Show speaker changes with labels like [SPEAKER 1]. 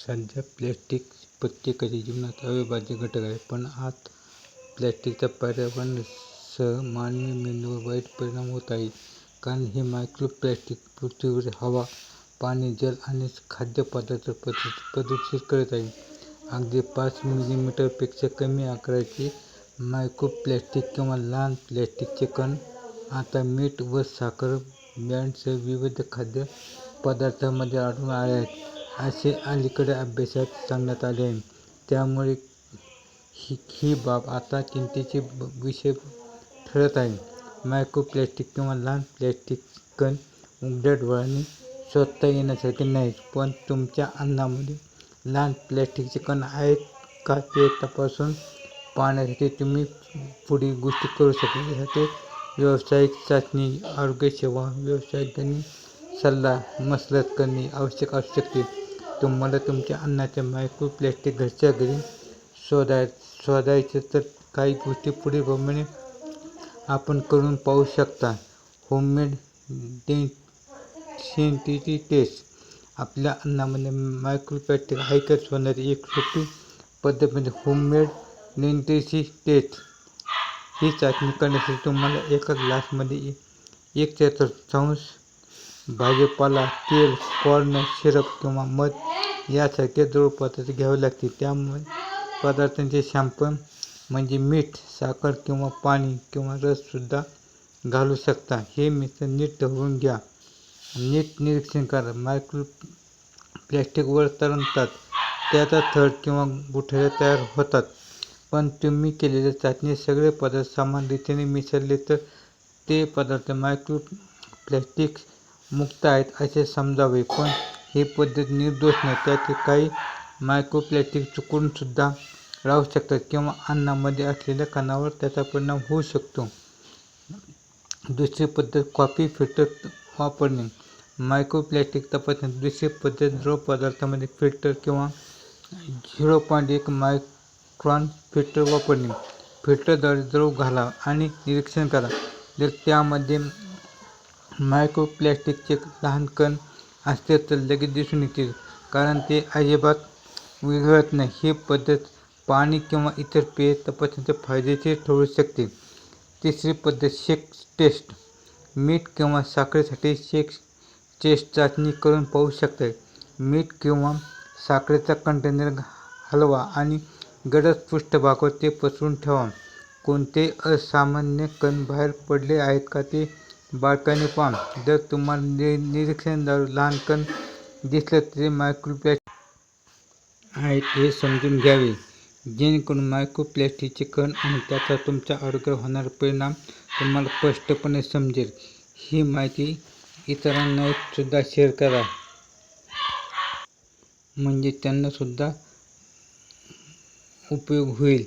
[SPEAKER 1] सध्या प्लॅस्टिक प्रत्येकाच्या जीवनात अविभाज्य घटक आहे पण आज प्लॅस्टिकचा पर्यावरणासह मानवी मेंदूवर वाईट परिणाम होत आहे. कारण हे मायक्रो प्लॅस्टिक पृथ्वीवरील हवा पाणी जल आणि खाद्यपदार्थ प्रदूषित करत आहे. अगदी पाच मिलीमीटरपेक्षा कमी आकाराचे मायक्रो प्लॅस्टिक किंवा लहान प्लॅस्टिकचे कण आता मीठ व साखर बँडसह विविध खाद्य पदार्थामध्ये आढळून आले आहेत. असे अलीकडे अभ्यासात सांगण्यात आले. आहे त्यामुळे ही ही बाब आता चिंतेचा विषय ठरत आहे. मायक्रो प्लॅस्टिक किंवा लहान प्लॅस्टिक कण उघड्या डोळ्यांनी स्वतः येण्यासारखे नाहीत. पण तुमच्या अन्नामध्ये लहान प्लॅस्टिकचे कण आहेत का ते तपासून पाहण्यासाठी तुम्ही पुढील गोष्टी करू शकता. यासाठी व्यावसायिक चाचणी आरोग्यसेवा व्यावसायिकांनी सल्ला मसलत करणे आवश्यक असू शकते. तुम्हाला तुमच्या अन्नाचे मायक्रो प्लॅस्टिक घरच्या घरी शोधाय शोधायचे तर काही गोष्टी पुढीलप्रमाणे आपण करून पाहू शकता. Homemade density test. आपल्या अन्नामध्ये मायक्रोप्लॅस्टिक आहे का शोधण्याची एक सोपी पद्धत म्हणजे होममेड डेन्सिटी टेस्ट. ही चाचणी करण्यासाठी तुम्हाला एका ग्लासमध्ये एक चतुर्थांश भाजीपाला तेल कॉर्न सिरप किंवा मध यासारखे द्रव पदार्थ घ्यावे लागतील. त्यामुळे पदार्थांचे शॅम्पन म्हणजे मीठ साखर किंवा पाणी किंवा रससुद्धा घालू शकता. हे मिश्रण नीट ढवळून घ्या. नीट निरीक्षण करा. मायक्रो प्लॅस्टिकवर तरंगतात. त्याचा थर किंवा गुठळ्या तयार होतात. पण तुम्ही केलेल्या चाचणीत सगळे पदार्थ समान रीतीने मिसळले तर ते पदार्थ मायक्रो प्लॅस्टिक्स मुक्त आहेत असे समजावे पण ही पद्धत निर्दोष नाही. त्यातील काही मायक्रोप्लॅस्टिक चुकूनसुद्धा चुकून सुद्धा राहू शकतात किंवा अन्नामध्ये असलेल्या कणावर त्याचा परिणाम होऊ शकतो. दुसरी पद्धत कॉफी फिल्टर वापरणे. मायक्रोप्लॅस्टिक तपासणे. दुसरी पद्धत द्रव पदार्थामध्ये फिल्टर किंवा झिरो पॉईंट एक मायक्रॉन फिल्टर वापरणे. फिल्टरद्वारे द्रव घाला आणि निरीक्षण करा. जर त्यामध्ये मायक्रो प्लॅस्टिकचे लहान कण असतील तर लगेच दिसून येतील कारण ते अजिबात विरघळत नाही. ही पद्धत पाणी किंवा इतर पेय तपासण्यासाठी फायदेशीर ठरू शकते. तिसरी पद्धत शेक टेस्ट. मीठ किंवा साखरेसाठी शेक टेस्ट चाचणी करून पाहू शकता. मीठ किंवा साखरेचा कंटेनर हलवा आणि गडद पृष्ठभागावर ते पसरून ठेवा. कोणते असामान्य कण बाहेर पडले आहेत का ते बारकाईने पहा जर तुम्हाला नि निरीक्षणदार लहान कण तरी मायक्रोप्लॅस्टिक आहेत हे समजून घ्यावे. जेणेकरून मायक्रोप्लॅस्टिकचे कण आणि त्याचा तुमच्या आरोग्यावर होणारा परिणाम तुम्हाला स्पष्टपणे समजेल. ही माहिती इतरांना सुद्धा शेअर करा. म्हणजे त्यांना सुद्धा उपयोग होईल.